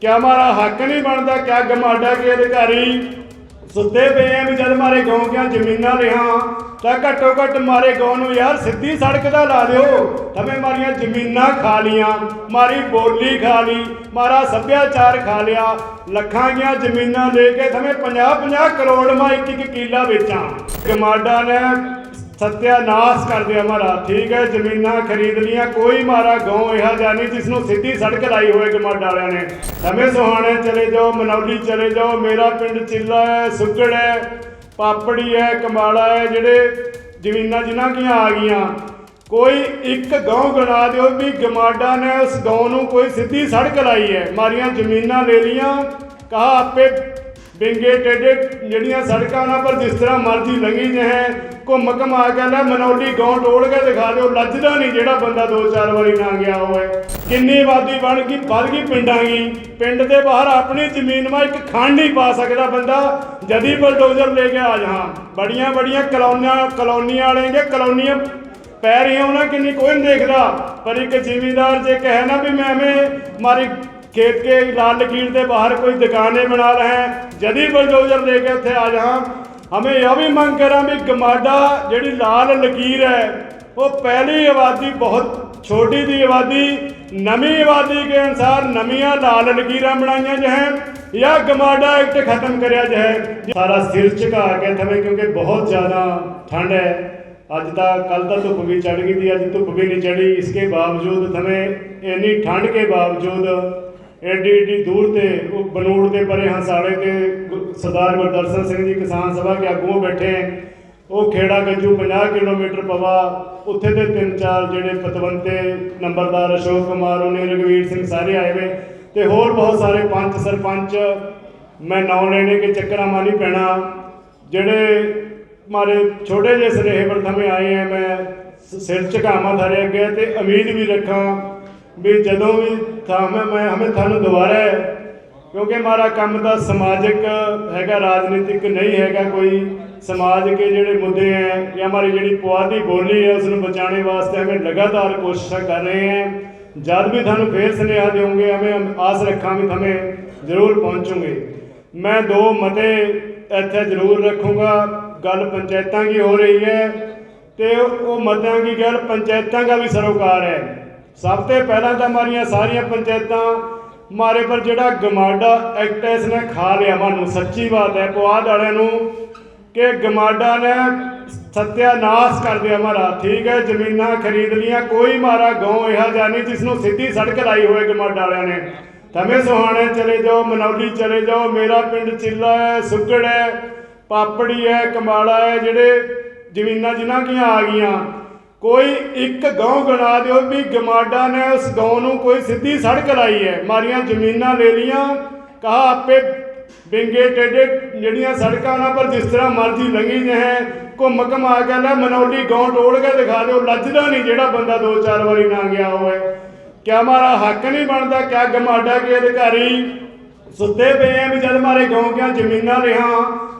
ਕਿਆ ਮਾਰਾ ਹੱਕ ਨਹੀਂ ਬਣਦਾ, ਕਿਆ ਗਮਾਡਾ ਕੇ ਅਧਿਕਾਰੀ? ਸੁੱਤੇ ਪਏ ਆ ਵੀ ਜਦ ਮਾਰੇ ਗਾਉਂ ਦੀਆਂ ਜ਼ਮੀਨਾਂ ਲਿਆ, ਤਾਂ ਘੱਟੋ ਘੱਟ ਮਾਰੇ ਗਾਉਂ ਨੂੰ ਯਾਰ ਸਿੱਧੀ ਸੜਕ ਦਾ ਲਾ ਦਿਓ। ਤਵੇਂ ਮਾਰੀਆਂ ਜ਼ਮੀਨਾਂ ਖਾ ਲੀਆਂ, ਮਾਰੀ ਬੋਲੀ ਖਾ ਲਈ, ਮਾਰਾ ਸੱਭਿਆਚਾਰ ਖਾ ਲਿਆ। ਲੱਖਾਂ ਦੀਆਂ ਜ਼ਮੀਨਾਂ ਲੈ ਕੇ ਤਵੇਂ 50 50 ਕਰੋੜ ਮਾ ਇੱਕ ਇੱਕ ਕਿੱਲਾ ਵੇਚਾਂ। ਗਮਾਡਾ ਨੇ ਸਤਿਆਨਾਸ਼ ਕਰ ਦਿਆ ਮਹਾਰਾਜ, ਠੀਕ ਹੈ, ਜ਼ਮੀਨਾਂ ਖਰੀਦ ਲੀਆਂ ਕੋਈ ਮਾਰਾ ਗਾਉਂ ਇਹੋ ਜਿਹਾ ਨਹੀਂ ਜਿਸ ਨੂੰ ਸਿੱਧੀ ਸੜਕ ਲਾਈ ਹੋਵੇ ਗਮਾਡਾ ਵਾਲਿਆਂ ਨੇ। ਸਮੇਂ ਸੁਹਾਣੇ ਚਲੇ ਜਾਓ, ਮਨੌਲੀ ਚਲੇ ਜਾਓ, ਮੇਰਾ ਪਿੰਡ ਚਿੱਲਾ ਹੈ ਸੁੱਗੜ ਹੈ, ਪਾਪੜੀ ਹੈ, ਕਮਾਲਾ ਹੈ, ਜਿਹੜੇ ਜ਼ਮੀਨਾਂ ਜਿਨ੍ਹਾਂ ਦੀਆਂ ਆ ਗਈਆਂ, ਕੋਈ ਇੱਕ ਗਾਉਂ ਗਣਾ ਦਿਓ ਵੀ ਗਮਾਡਾ ਨੇ ਉਸ ਗਾਉਂ ਨੂੰ ਕੋਈ ਸਿੱਧੀ ਸੜਕ ਲਾਈ ਹੈ। ਮਾਰੀਆਂ ਜ਼ਮੀਨਾਂ ਲੈ ਲੀਆਂ ਕਹਾ ਆਪੇ ਬਿੰਗੇ ਟੇਡੇ ਜਿਹੜੀਆਂ ਸੜਕਾਂ ਨਾ ਪਰ ਜਿਸ ਤਰ੍ਹਾਂ ਮਰਜ਼ੀ ਲੰਘੀ ਜਹੇ ਘੁੰਮ ਘਮਾ ਕੇ ਲੈ ਮਨੌਲੀ ਗਾਉਂ ਟੋਲ ਕੇ ਦਿਖਾ ਦਿਓ, ਲੱਜਦਾ ਨਹੀਂ ਜਿਹੜਾ ਬੰਦਾ ਦੋ ਚਾਰ ਵਾਰੀ ਨਾ ਗਿਆ ਹੋਵੇ। ਕਿੰਨੀ ਆਬਾਦੀ ਬਣ ਗਈ, ਵੱਧ ਗਈ ਪਿੰਡਾਂ ਦੀ। ਪਿੰਡ ਦੇ ਬਾਹਰ ਆਪਣੀ ਜ਼ਮੀਨ 'ਮਾ ਇੱਕ ਖੰਡ ਨਹੀਂ ਪਾ ਸਕਦਾ ਬੰਦਾ, ਜਦੀ ਬਲਡੋਜ਼ਰ ਲੈ ਕੇ ਆ ਜਹਾਂ ਬੜੀਆਂ ਬੜੀਆਂ ਕਲੋਨੀਆਂ ਕਲੋਨੀਆਂ ਵਾਲੇ ਕਲੋਨੀਆਂ ਪੈ ਰਹੀਆਂ, ਉਹਨਾਂ ਕਿੰਨੀ ਕੋਈ ਨਹੀਂ ਦੇਖਦਾ। ਪਰ ਇੱਕ ਜ਼ਿਮੀਂਦਾਰ ਜੇ ਕਹੇ ਨਾ ਵੀ ਮੈਂ ਐਵੇਂ ਮਾਰੀ खेत के लाल लकीर के बाहर कोई दुकानें बना रहे हैं जदि बुलडोजर लेके इतने आ जा हमें यह भी मांग करा भी गमाडा जी लाल लकीर है वो पहली आबादी बहुत छोटी थी आबादी नवी आबादी के अनुसार नविया लाल लकीर बनाई जाए या गमाडा एक्ट खत्म कर सारा सिर झुका के थमें क्योंकि बहुत ज़्यादा ठंड है अज तक कल तो धुप भी चढ़ गई थी अभी धुप भी नहीं चढ़ी इसके बावजूद थमें इन्नी ठंड के बावजूद ਐਡੀ ਐਡੀ ਦੂਰ ਤੇ ਉਹ ਬਨੂੜ ਦੇ ਪਰੇ ਹੰਸਾਲੇ ਤੇ ਗੁ- ਸਰਦਾਰ ਗੁਰਦਰਸ਼ਨ ਸਿੰਘ ਜੀ ਕਿਸਾਨ ਸਭਾ ਕੇ ਆਗੂਆਂ ਬੈਠੇ ਉਹ ਖੇੜਾ ਗੱਜੂ 50 ਕਿਲੋਮੀਟਰ ਪਵਾ, ਉੱਥੇ ਦੇ ਤਿੰਨ ਚਾਰ ਜਿਹੜੇ ਪਤਵੰਤੇ ਨੰਬਰਦਾਰ ਅਸ਼ੋਕ ਕੁਮਾਰ, ਉਹਨੇ ਰਗਵੀਰ ਸਿੰਘ ਸਾਰੇ ਆਏ ਵੇ। ਤੇ ਹੋਰ ਬਹੁਤ ਸਾਰੇ ਪੰਚ ਸਰਪੰਚ, ਮੈਂ ਨਾਂ ਲੈਣੇ ਕੇ ਚੱਕਰਾਂ ਮਾ ਪੈਣਾ। ਜਿਹੜੇ ਮਾਰੇ ਛੋਟੇ ਜਿਹੇ ਸਨੇਹ ਪ੍ਰਥਮੇ ਆਏ ਆ ਮੈਂ ਸਿਰ ਝੁਕਾਵਾਂ ਧਰੇ ਅੱਗੇ ਤੇ ਉਮੀਦ ਵੀ ਰੱਖਾਂ ਵੀ ਜਦੋਂ ਵੀ ਥਾਂ ਮੈਂ ਮੈਂ ਹਮੇ ਤੁਹਾਨੂੰ ਦੁਬਾਰਾ ਕਿਉਂਕਿ ਮਾਰਾ ਕੰਮ ਤਾਂ ਸਮਾਜਿਕ ਹੈਗਾ, ਰਾਜਨੀਤਿਕ ਨਹੀਂ ਹੈਗਾ ਕੋਈ। ਸਮਾਜ ਕੇ ਜਿਹੜੇ ਮੁੱਦੇ ਹੈ, ਜਾਂ ਹਮਾਰੀ ਜਿਹੜੀ ਪੁਆਧੀ ਬੋਲੀ ਹੈ ਉਸ ਨੂੰ ਬਚਾਉਣੇ ਵਾਸਤੇ ਹਮੇ ਲਗਾਤਾਰ ਕੋਸ਼ਿਸ਼ਾਂ ਕਰ ਰਹੇ ਹਾਂ। ਜਦ ਵੀ ਤੁਹਾਨੂੰ ਫੇਰ ਸੁਨੇਹਾ ਦੇਵਾਂਗੇ ਹਮੇ ਆਸ ਰੱਖਾਂ ਵੀ ਹਮੇ ਜ਼ਰੂਰ ਪਹੁੰਚੂਗੇ। ਮੈਂ ਦੋ ਮਤੇ ਇੱਥੇ ਜ਼ਰੂਰ ਰੱਖੂੰਗਾ। ਗੱਲ ਪੰਚਾਇਤਾਂ ਦੀ ਹੋ ਰਹੀ ਹੈ, ਤੇ ਉਹ ਮਤਾਂ ਦੀ ਗੱਲ ਪੰਚਾਇਤਾਂ ਦਾ ਵੀ ਸਰੋਕਾਰ ਹੈ। ਸਭ ਤੋਂ ਪਹਿਲਾਂ ਤਾਂ ਮਾਰੀਆਂ ਸਾਰੀਆਂ ਪੰਚਾਇਤਾਂ, ਮਾਰੇ ਪਰ ਜਿਹੜਾ ਗਮਾਡਾ ਐਕਟ ਇਸ ਨੇ ਖਾ ਲਿਆ ਮਾਨੂੰ, ਸੱਚੀ ਬਾਤ ਹੈ ਪੁਆਧ ਵਾਲਿਆਂ ਨੂੰ ਕਿ ਗਮਾਡਾ ਨੇ ਸਤਿਆਨਾਸ਼ ਕਰ ਦਿਆ ਮਾਰਾ, ਠੀਕ ਹੈ, ਜ਼ਮੀਨਾਂ ਖਰੀਦ ਲੀਆਂ, ਕੋਈ ਮਾਰਾ ਗਾਉਂ ਇਹੋ ਜਿਹਾ ਨਹੀਂ ਜਿਸ ਨੂੰ ਸਿੱਧੀ ਸੜਕ ਲਾਈ ਹੋਏ ਗਮਾਡਾ ਵਾਲਿਆਂ ਨੇ। ਤਵੇਂ ਸੁਹਾਣੇ ਚਲੇ ਜਾਓ, ਮਨੌਲੀ ਚਲੇ ਜਾਓ, ਮੇਰਾ ਪਿੰਡ ਚਿੱਲਾ ਹੈ ਸੁੱਗੜ ਹੈ, ਪਾਪੜੀ ਹੈ, ਕਮਾਲਾ ਹੈ, ਜਿਹੜੇ ਜ਼ਮੀਨਾਂ ਜਿਨ੍ਹਾਂ ਦੀਆਂ ਆ ਗਈਆਂ ਕੋਈ ਇੱਕ ਗਾਉਂ ਗਣਾ ਦਿਓ ਵੀ ਗਮਾਡਾ ਨੇ ਉਸ ਗਾਉਂ ਨੂੰ ਕੋਈ ਸਿੱਧੀ ਸੜਕ ਲਾਈ ਹੈ। ਮਾਰੀਆਂ ਜ਼ਮੀਨਾਂ ਲੈ ਲੀਆਂ ਕਹਾ ਆਪੇ ਬਿੰਗੇ ਟੇਡੇ ਜਿਹੜੀਆਂ ਸੜਕਾਂ ਨਾ ਪਰ ਜਿਸ ਤਰ੍ਹਾਂ ਮਰਜ਼ੀ ਲੰਘੀ ਜਹੇ ਘੁੰਮ ਘਮਾ ਕੇ ਲੈ ਮਨੌਲੀ ਗਾਉਂ ਟੋਲ ਕੇ ਦਿਖਾ ਦਿਓ, ਲੱਜਦਾ ਨਹੀਂ ਜਿਹੜਾ ਬੰਦਾ ਦੋ ਚਾਰ ਵਾਰੀ ਨਾ ਗਿਆ ਹੋਵੇ। ਕਿਆ ਮਾਰਾ ਹੱਕ ਨਹੀਂ ਬਣਦਾ, ਕਿਆ ਗਮਾਡਾ ਕੇ ਅਧਿਕਾਰੀ? ਸੁੱਤੇ ਪਏ ਆ ਵੀ ਜਦ ਮਾਰੇ ਗਾਉਂ ਦੀਆਂ ਜ਼ਮੀਨਾਂ ਲਿਆ।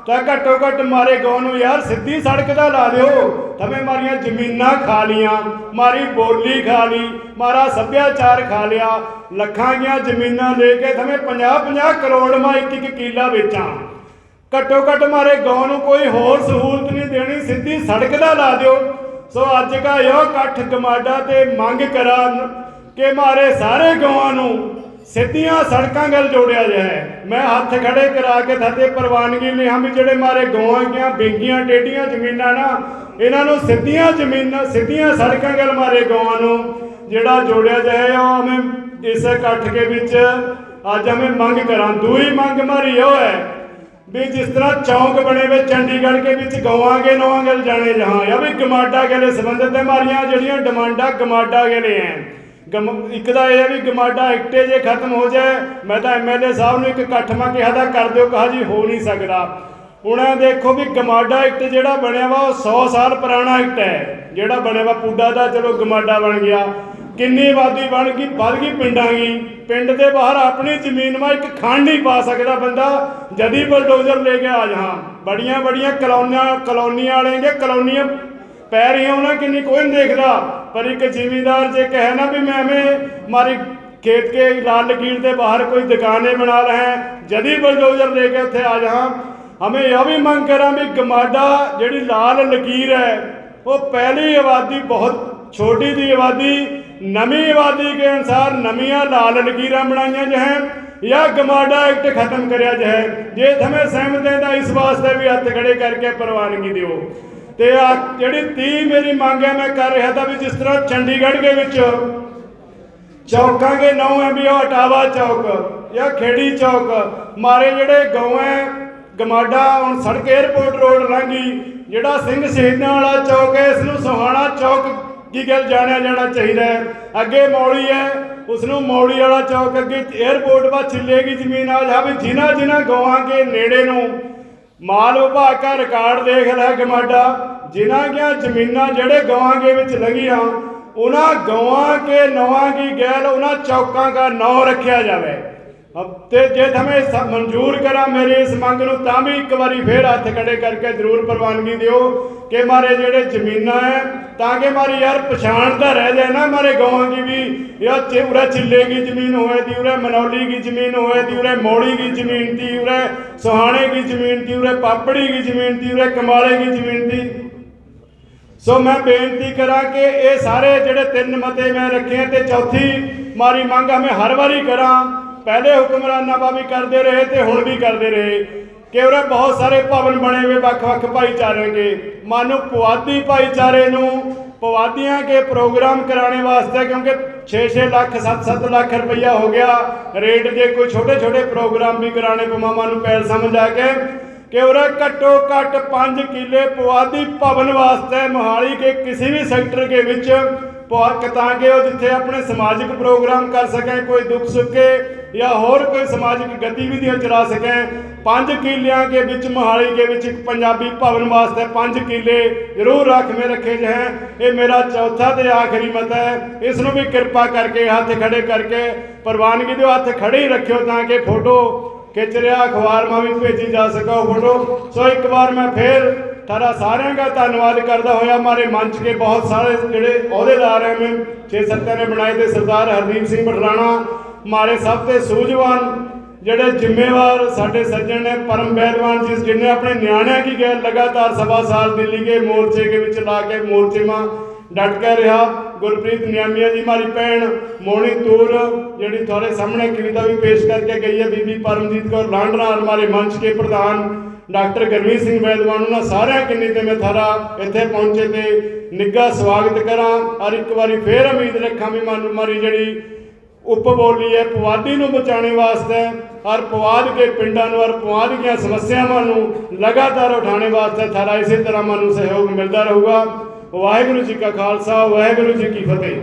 ਤਾਂ ਘੱਟੋ ਘੱਟ ਮਾਰੇ ਗਾਉਂ ਨੂੰ ਯਾਰ ਸਿੱਧੀ ਸੜਕ ਦਾ ਲਾ ਦਿਓ। ਤਵੇਂ ਮਾਰੀਆਂ ਜ਼ਮੀਨਾਂ ਖਾ ਲੀਆਂ, ਮਾਰੀ ਬੋਲੀ ਖਾ ਲਈ, ਮਾਰਾ ਸੱਭਿਆਚਾਰ ਖਾ ਲਿਆ। ਲੱਖਾਂ ਦੀਆਂ ਜ਼ਮੀਨਾਂ ਲੈ ਕੇ ਤਵੇਂ 50 50 ਕਰੋੜ ਮਾ ਇੱਕ ਇੱਕ ਕਿੱਲਾ ਵੇਚਾਂ। ਘੱਟੋ ਘੱਟ ਮਾਰੇ ਗਾਉਂ ਨੂੰ ਕੋਈ ਹੋਰ ਸਹੂਲਤ ਨਹੀਂ ਦੇਣੀ, ਸਿੱਧੀ ਸੜਕ ਦਾ ਲਾ ਦਿਓ। ਸੋ ਅੱਜ ਕਾ ਇਹੋ ਇਕੱਠ ਗਮਾਡਾ ਤੇ ਮੰਗ ਕਰਾਂ ਕਿ ਮਾਰੇ ਸਾਰੇ ਗਾਵਾਂ ਨੂੰ ਸਿੱਧੀਆਂ ਸੜਕਾਂ ਗੱਲ ਜੋੜਿਆ ਜਾਏ। ਮੈਂ ਹੱਥ ਖੜੇ ਕਰਾ ਕੇ ਥੱਤੇ ਪ੍ਰਵਾਨਗੀ ਲਿਆ ਵੀ ਜਿਹੜੇ ਮਾਰੇ ਗਾਵਾਂ ਦੀਆਂ ਬਿੰਗੀਆਂ ਟੇਡੀਆਂ ਜ਼ਮੀਨਾਂ ਨਾ, ਇਹਨਾਂ ਨੂੰ ਸਿੱਧੀਆਂ ਜ਼ਮੀਨਾਂ, ਸਿੱਧੀਆਂ ਸੜਕਾਂ ਗੱਲ ਮਾਰੇ ਗਾਵਾਂ ਨੂੰ ਜਿਹੜਾ ਜੋੜਿਆ ਜਾਏ, ਉਹ ਹਮੇ ਇਸ ਇਕੱਠ ਕੇ ਵਿੱਚ ਅੱਜ ਹਮੇ ਮੰਗ ਕਰਾਂ। ਦੂਈ ਮੰਗ ਮਾਰੀ ਉਹ ਹੈ ਵੀ ਜਿਸ ਤਰ੍ਹਾਂ ਚੌਂਕ ਬਣੇ ਵੇ ਚੰਡੀਗੜ੍ਹ ਕੇ ਵਿੱਚ ਗਵਾਂਗੇ ਨਵਾਂ ਗੱਲ ਜਾਣੇ ਜਹਾਂ, ਜਾਂ ਵੀ ਗਮਾਡਾ ਗਲੇ ਸੰਬੰਧਿਤ ਹੈ ਮਾਰੀਆਂ ਜਿਹੜੀਆਂ ਡਿਮਾਂਡਾਂ ਗਮਾਡਾ ਗਲੇ ਹੈ ਇੱਕ ਦਾ ਇਹ ਹੈ ਵੀ ਗਮਾਡਾ ਐਕਟੇ ਜੇ ਖਤਮ ਹੋ ਜਾਏ, ਮੈਂ ਤਾਂ ਐਮਐਲਏ ਸਾਹਿਬ ਨੂੰ ਇੱਕ ਇਕੱਠ ਕਿਹਾ ਦਾ ਕਰ ਦਿਓ, ਕਹਾ ਜੀ ਹੋ ਨਹੀਂ ਸਕਦਾ। ਹੁਣ ਦੇਖੋ ਵੀ ਗਮਾਡਾ ਐਕਟ ਜਿਹੜਾ ਬਣਿਆ ਵਾ, ਉਹ 100 ਸਾਲ ਪੁਰਾਣਾ ਐਕਟ ਹੈ। ਜਿਹੜਾ ਬਣਿਆ ਵਾ ਪੁੱਡਾ ਦਾ, ਚਲੋ ਗਮਾਡਾ ਬਣ ਗਿਆ। ਕਿੰਨੀ ਆਬਾਦੀ ਬਣ ਗਈ, ਵੱਧ ਗਈ ਪਿੰਡਾਂ ਦੀ। ਪਿੰਡ ਦੇ ਬਾਹਰ ਆਪਣੀ ਜ਼ਮੀਨ 'ਮਾ ਇੱਕ ਖੰਡ ਨਹੀਂ ਪਾ ਸਕਦਾ ਬੰਦਾ, ਜਦੀ ਬਲਡੋਜ਼ਰ ਲੈ ਕੇ ਆ ਜਹਾਂ ਬੜੀਆਂ ਬੜੀਆਂ ਕਲੋਨੀਆਂ ਕਲੋਨੀਆਂ ਵਾਲੇ ਦੇ ਕਲੋਨੀਆਂ ਪੈ ਰਹੀਆਂ, ਉਹਨਾਂ ਕਿੰਨੀ ਕੋਈ ਨਹੀਂ ਦੇਖਦਾ। पर एक जिमीदार जे कहे ना भी मैं हमें हमारी खेत के लाल लकीर के बाहर कोई दुकानें बना रहे हैं जदी बुलडोजर लेके उत्थे आ जहाँ हमें यह भी मांग करा भी गमाडा जी लाल लकीर है वो पहली आबादी बहुत छोटी थी आबादी नवी आबादी के अनुसार नविया लाल लकीर बनाई जाए या गमाडा एक्ट खत्म कराया जाए जे हमें सहमत है तो इस वास्ते भी हथ खड़े करके प्रवानगी दो ਤੇ ਆ ਜਿਹੜੀ 30 ਮੇਰੀ ਮੰਗ ਹੈ, ਮੈਂ ਕਰ ਰਿਹਾ ਤਾਂ ਵੀ ਜਿਸ ਤਰ੍ਹਾਂ ਚੰਡੀਗੜ੍ਹ ਦੇ ਵਿੱਚ ਚੌਕਾਂ ਦੇ ਨੌ ਹੈ ਵੀ ਉਹ ਅਟਾਵਾ ਚੌਕ ਜਾਂ ਖੇੜੀ ਚੌਕ। ਮਾਰੇ ਜਿਹੜੇ ਗਾਉਂ ਹੈ, ਗਮਾਡਾ ਹੁਣ ਸੜਕ 에ਅਰਪੋਰਟ ਰੋਡ ਲੰਘੀ, ਜਿਹੜਾ ਸਿੰਘ ਸ਼ਹੀਦਾਂ ਵਾਲਾ ਚੌਕ ਹੈ ਇਸ ਨੂੰ ਸੁਹਾਣਾ ਚੌਕ ਕੀ ਗੱਲ ਜਾਣਿਆ ਜਾਣਾ ਚਾਹੀਦਾ ਹੈ। ਅੱਗੇ ਮੌਲੀ ਹੈ ਉਸ ਨੂੰ ਮੌਲੀ ਵਾਲਾ ਚੌਕ ਅੱਗੇ 에ਅਰਪੋਰਟ ਵਾ, ਛਿੱਲੇਗੀ ਜ਼ਮੀਨ ਆ ਜਾ ਵੀ ਜਿਨ੍ਹਾਂ ਜਿਨ੍ਹਾਂ ਗਾਵਾਂ ਕੇ ਨੇੜੇ ਨੂੰ ਮਾਲ ਵਿਭਾਗ ਦਾ ਰਿਕਾਰਡ ਦੇਖ ਲੈ ਗਮਾਡਾ, ਜਿਨ੍ਹਾਂ ਦੀਆਂ ਜ਼ਮੀਨਾਂ ਜਿਹੜੇ ਗਾਵਾਂ ਦੇ ਵਿੱਚ ਲੰਘੀਆਂ, ਉਹਨਾਂ ਗਾਵਾਂ ਕੇ ਨਵਾਂ ਕੀ ਗੈਲ ਉਹਨਾਂ ਚੌਕਾਂ ਦਾ ਨਾਂ ਰੱਖਿਆ ਜਾਵੇ। ਅਬ ਤੇ ਜੇ ਥਮੇ ਮਨਜ਼ੂਰ ਕਰਾ ਮੇਰੇ ਇਸ ਮੰਗ ਨੂੰ, ਤਾਂ ਵੀ ਇੱਕ ਵਾਰੀ ਫੇਰ ਹੱਥ ਖੜੇ ਕਰਕੇ ਜ਼ਰੂਰ ਪ੍ਰਵਾਨਗੀ ਦਿਓ ਕਿ ਮਾਰੇ ਜਿਹੜੇ ਜ਼ਮੀਨਾਂ ਹੈ ਤਾਂ ਕਿ ਮਾਰੀ ਯਾਰ ਪਛਾਣ ਤਾਂ ਰਹਿ ਜਾਏ ਨਾ ਮਾਰੇ ਗਾਵਾਂ ਦੀ ਵੀ। ਯਾ ਉਰੇ ਚਿੱਲੇ ਦੀ ਜ਼ਮੀਨ ਹੋਏ ਦੀ, ਉਰੇ ਮਨੌਲੀ ਦੀ ਜ਼ਮੀਨ ਹੋਏ ਦੀ, ਉਰੇ ਮੌੜੀ ਕੀ ਜ਼ਮੀਨ ਦੀ, ਉਰੇ ਸੁਹਾਣੇ ਦੀ ਜ਼ਮੀਨ ਦੀ, ਉਰੇ ਪਾਪੜੀ ਦੀ ਜ਼ਮੀਨ ਦੀ, ਉਰੇ ਕਮਾਲੇ ਦੀ ਜ਼ਮੀਨ ਦੀ। ਸੋ ਮੈਂ ਬੇਨਤੀ ਕਰਾਂ ਕਿ ਇਹ ਸਾਰੇ ਜਿਹੜੇ ਤਿੰਨ ਮਤੇ ਮੈਂ ਰੱਖੇ ਆ, ਤੇ ਚੌਥੀ ਮਾਰੀ ਮੰਗ ਮੈਂ ਹਰ ਵਾਰੀ ਕਰਾਂ। ਪਹਿਲੇ ਹੁਕਮਰਾਨਾਂ ਵੀ ਕਰਦੇ ਰਹੇ ਤੇ ਹੁਣ ਵੀ ਕਰਦੇ ਰਹੇ। ਕਿ ਉਰੇ ਬਹੁਤ ਸਾਰੇ ਭਵਨ ਬਣੇ ਹੋਏ ਵੱਖ-ਵੱਖ ਭਾਈਚਾਰਿਆਂ ਦੇ। ਮਾਨੋ ਪੁਆਧੀ ਭਾਈਚਾਰੇ ਨੂੰ ਪਵਾਦੀਆਂ ਕੇ ਪ੍ਰੋਗਰਾਮ ਕਰਾਣੇ ਵਾਸਤੇ ਕਿਉਂਕਿ 6-6 ਲੱਖ 7-7 ਲੱਖ ਰੁਪਈਆ ਹੋ ਗਿਆ। ਰੇਟ ਦੇ ਕੋਈ ਛੋਟੇ-ਛੋਟੇ ਪ੍ਰੋਗਰਾਮ ਵੀ ਕਰਾਣੇ ਪਮਾਵਾਂ ਨੂੰ ਪੈਲ ਸਮਝ ਆ ਕੇ। ਕਿ ਉਰੇ ਘੱਟੋ ਘੱਟ 5 ਕਿੱਲੇ ਪੁਆਧੀ ਭਵਨ ਵਾਸਤੇ ਮੋਹਾਲੀ ਕੇ ਕਿਸੇ ਵੀ ਸੈਕਟਰ ਦੇ ਵਿੱਚ ਪੁਆ- ਤਾਂ ਕਿ ਉਹ ਜਿੱਥੇ ਆਪਣੇ ਸਮਾਜਿਕ ਪ੍ਰੋਗਰਾਮ ਕਰ ਸਕੇ, ਕੋਈ ਦੁੱਖ ਸੁੱਕੇ ਜਾਂ ਹੋਰ ਕੋਈ ਸਮਾਜਿਕ ਗਤੀਵਿਧੀਆਂ ਚਲਾ ਸਕੇ। ਪੰਜ ਕਿੱਲਿਆਂ ਦੇ ਵਿੱਚ ਮੋਹਾਲੀ ਦੇ ਵਿੱਚ ਇੱਕ ਪੰਜਾਬੀ ਭਵਨ ਵਾਸਤੇ ਪੰਜ ਕਿੱਲੇ ਜ਼ਰੂਰ ਰੱਖ ਰੱਖੇ ਜਹ ਇਹ ਮੇਰਾ ਚੌਥਾ ਤੇ ਆਖਰੀ ਮਤ ਹੈ। ਇਸ ਨੂੰ ਵੀ ਕਿਰਪਾ ਕਰਕੇ ਹੱਥ ਖੜੇ ਕਰਕੇ, ਪ੍ਰਵਾਨਗੀ ਦਿਓ, ਹੱਥ ਖੜੇ ਹੀ ਰੱਖਿਓ ਤਾਂ ਕਿ ਫੋਟੋ ਖਿੱਚ ਰਿਹਾ ਅਖਬਾਰ ਮਾ ਵੀ ਭੇਜੀ ਜਾ ਸਕਾ ਉਹ ਫੋਟੋ। ਸੋ ਇੱਕ ਵਾਰ ਮੈਂ ਫੇਰ ਤੁਹਾਡਾ ਸਾਰਿਆਂ ਦਾ ਧੰਨਵਾਦ ਕਰਦਾ ਹੋਇਆ। ਮਾਰੇ ਮੰਚ ਕੇ ਬਹੁਤ ਸਾਰੇ ਜਿਹੜੇ ਅਹੁਦੇਦਾਰ ਹੈ। ਮੈਂ 6-7 ਨੇ ਬਣਾਏ ਤੇ ਸਰਦਾਰ ਹਰਦੀਪ ਸਿੰਘ ਬਠਲਾਣਾ ਮਾਰੇ ਸਭ ਤੇ ਸੂਝਵਾਨ ਜਿਹੜੇ ਜ਼ਿੰਮੇਵਾਰ ਸਾਡੇ ਸੱਜਣ ਨੇ, ਪਰਮ ਬੈਦਵਾਨ ਜੀ ਜਿਨ੍ਹਾਂ ਆਪਣੇ ਨਿਆਣਿਆਂ ਕੀ ਗਏ ਲਗਾਤਾਰ ਸਵਾ ਸਾਲ ਦਿੱਲੀ ਕੇ ਮੋਰਚੇ ਕੇ ਵਿੱਚ ਲਾ ਕੇ ਮੋਰਚੇ ਮਾ ਡਟ ਕੇ ਰਿਹਾ। ਗੁਰਪ੍ਰੀਤ ਨਿਆਮੀਆ ਜੀ ਮਾਰੀ ਭੈਣ ਮੋਣੀ ਤੂਰ, ਜਿਹੜੀ ਤੁਹਾਡੇ ਸਾਹਮਣੇ ਕਵਿਤਾ ਵੀ ਪੇਸ਼ ਕਰਕੇ ਗਈ ਹੈ, ਬੀਬੀ ਪਰਮਜੀਤ ਕੌਰ ਲਾਂਡਰਾ ਹਮਾਰੇ ਮੰਚ ਕੇ ਪ੍ਰਧਾਨ ਡਾਕਟਰ ਗਰਮੀਤ ਸਿੰਘ ਬੈਦਵਾਨ ਉਹਨਾਂ ਸਾਰਿਆਂ ਕਿੰਨੀ ਤੇ ਮੈਂ ਥਾਰਾ ਇੱਥੇ ਪਹੁੰਚੇ ਤੇ ਨਿੱਘਾ ਸਵਾਗਤ ਕਰਾਂ। ਔਰ ਇੱਕ ਵਾਰੀ ਫੇਰ ਉਮੀਦ ਰੱਖਾਂ ਵੀ ਮਨ ਮਾਰੀ ਜਿਹੜੀ ਉਪਬੋਲੀ ਹੈ, ਪੁਆਧੀ ਨੂੰ ਬਚਾਉਣ ਵਾਸਤੇ ਔਰ ਪੁਆਧ ਕੇ ਪਿੰਡਾਂ ਨੂੰ ਔਰ ਪਵਾਦ ਦੀਆਂ ਸਮੱਸਿਆਵਾਂ ਨੂੰ ਲਗਾਤਾਰ ਉਠਾਉਣ ਵਾਸਤੇ ਥਾਰਾ ਇਸੇ ਤਰ੍ਹਾਂ ਮਨ ਸਹਿਯੋਗ ਮਿਲਦਾ ਰਹੂਗਾ। ਵਾਹਿਗੁਰੂ ਜੀ ਕਾ ਖਾਲਸਾ, ਵਾਹਿਗੁਰੂ ਜੀ ਕੀ ਫਤਿਹ।